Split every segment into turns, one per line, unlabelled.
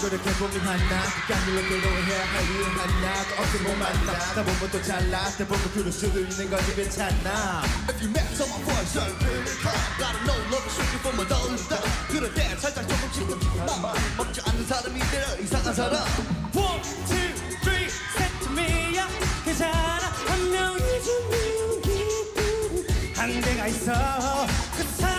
그렇게 고민하나 깐일로 괴로워해야 할 이유 하나 그 없으면 못 만나 나 보면 또 잘나 때 보고 그럴 수도 있는 거지 괜찮아
If you met someone for a certain period of time Gotta know love is strictly from a dollar down 그럴 때 살짝 조금씩 맘 먹지 않는 사람이 되려 이상한 사람
to 괜찮아 한 명이 준비한 기분 한 대가 있어 그 사람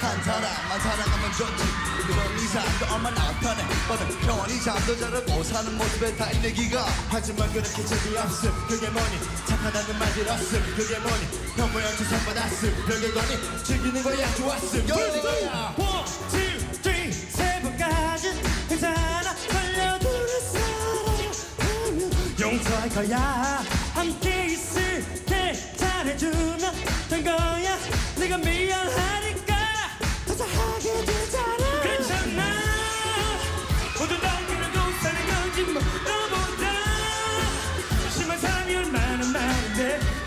사람
딱한 사람만 사랑하면 좋지. 그런 이상도 얼마나 편해 뻗은 편히 잠도 자르고 사는 모습에 다 얘기가.
하지만 그렇게 재미없음. 그게 뭐니? 착하다는 말 들었음. 그게 뭐니? 형 모양 주선받았음. 별개거니? 즐기는 거야 좋았음. 그러는 거야.
One, two, three, 세 번까지 괜찮아 걸려두는 사람 용서할 거야. 함께 있을 때 잘해주면 때